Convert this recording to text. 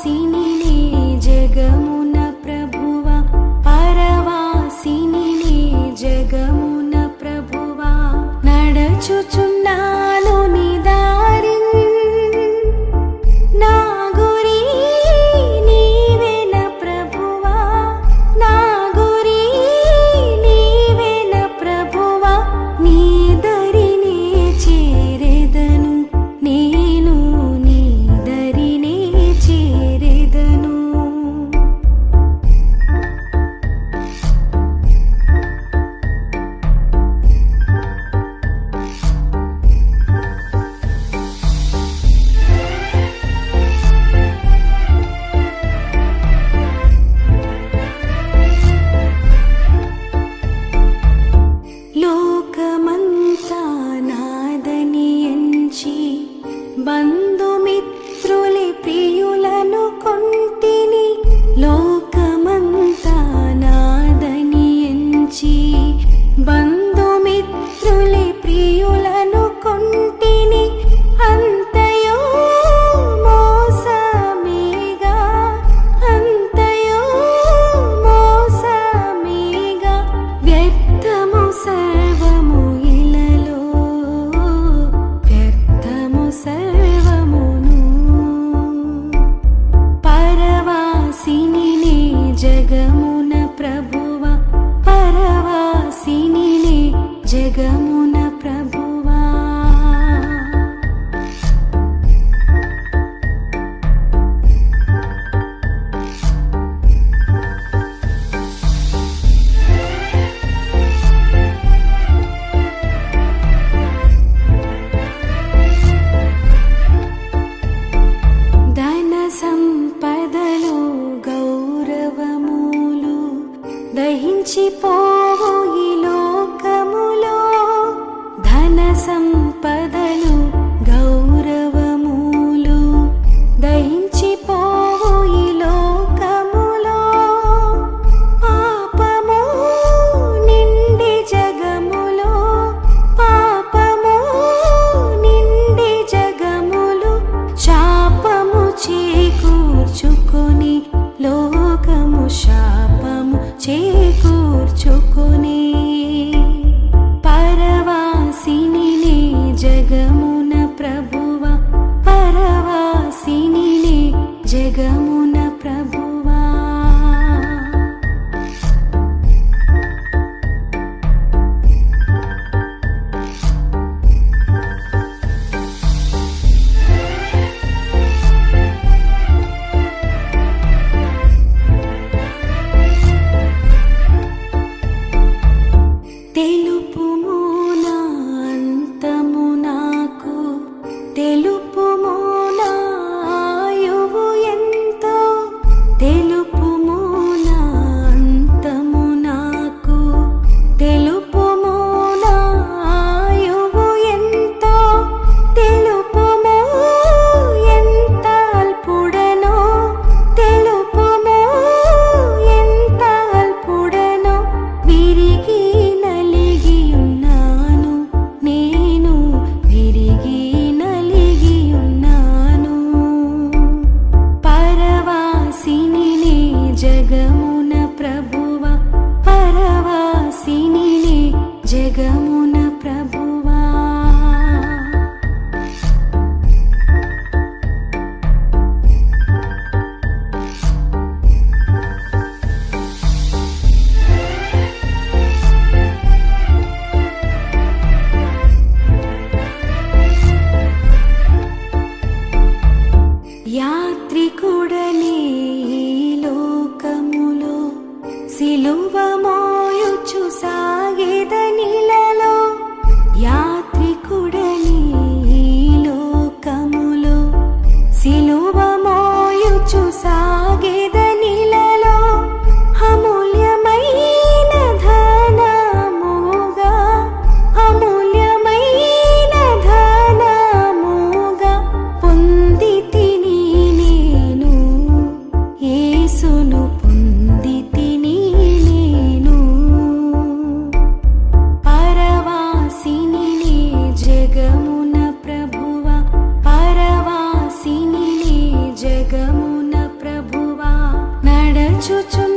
పరవాసిని జగమున ప్రభువా పరవాసిని జగమున ప్రభువా నడచుచున్న జగమున తెలుపుము జగమున ప్రభువా నడచుచు